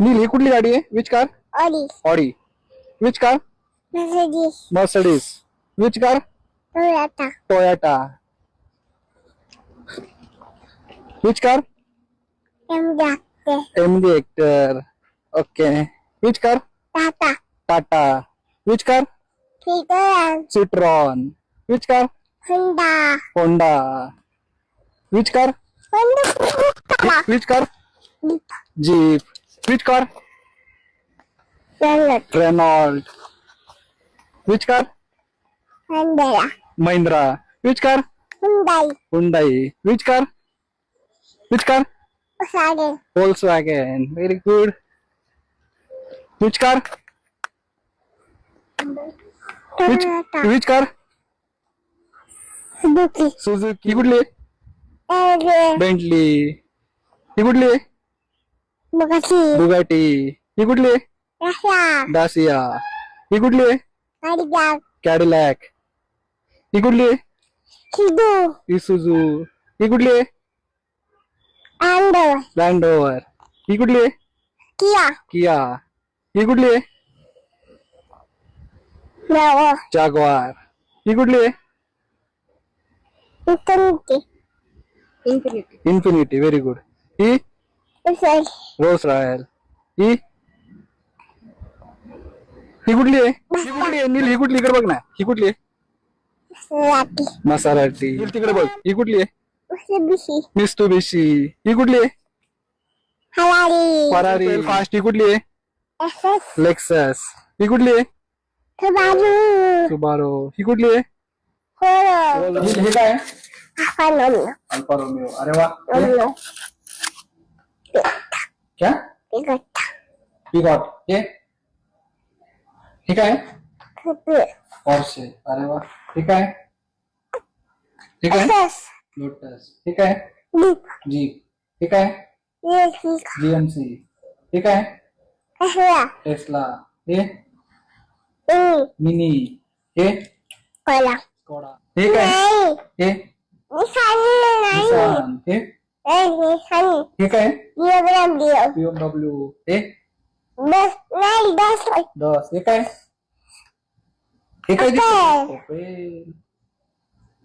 नील कुठली गाडी आहे? Which car Oli. Audi which car Mercedes. Mercedes which car Toyota. Toyota which car Hyundai. एमडी actor okay which car Tata. Tata which car. Citroen which car Honda. Honda which car. Which car. Jeep which car Renault. Renault which car Honda. Mahindra which car Hyundai. Hyundai which car which car Volkswagen. Volkswagen. Very good. Which car? Which which car? Suzuki. Suzuki. ही कुठली आहे? Bentley. ही कुठली आहे? Bugatti. Bugatti. ही कुठली आहे? Russia. Dacia. ही कुठली आहे? Cadillac. Cadillac. ही कुठली आहे? Kidu. Isuzu. ही कुठली आहे? Ando. Land Rover. ही कुठली आहे? Kia. Kia. ही कुठली आहे? No. Jaguar. ही कुठली आहे? Infinity. Infinity. Very good. ही रोज रॉयल ही ही कुठली आहे? ही कुठली आहे? नील ही कुठली? इकडे बघ ना. ही कुठली आहे? Maserati. मसाराटी नील तिकडे बघ. ही कुठली आहे? Mitsubishi. मिस्तुबिशी ही कुठली आहे? फरारी. फास्ट ही कुठली आहे? लेक्सस ही कुठली आहे? सुबारो ही कुठली आहे? हे काय अल्फ़ा रोमिओ अरे वा. क्या Toyota. ही गॉट हे हे Coupe. पॉर्शे अरे वा हे काय हे काय SS. लोटस हे काय Jeep. जीप हे. जीएमसी हे काय Tesla. टेस्ला हे Mini. मिनी हे Cola. स्कोडा हे काय नाही. हे Nissan नाही. निसान हे Eh, Nissan. हे काय BMW. बीएमडब्ल्यू हे Bus. नाही, bus. दस हे काय हे काय Opel. दिसतंय? Opel.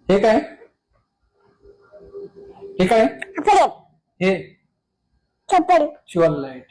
हे काय हे काय Apple. हे Chopper. Sure light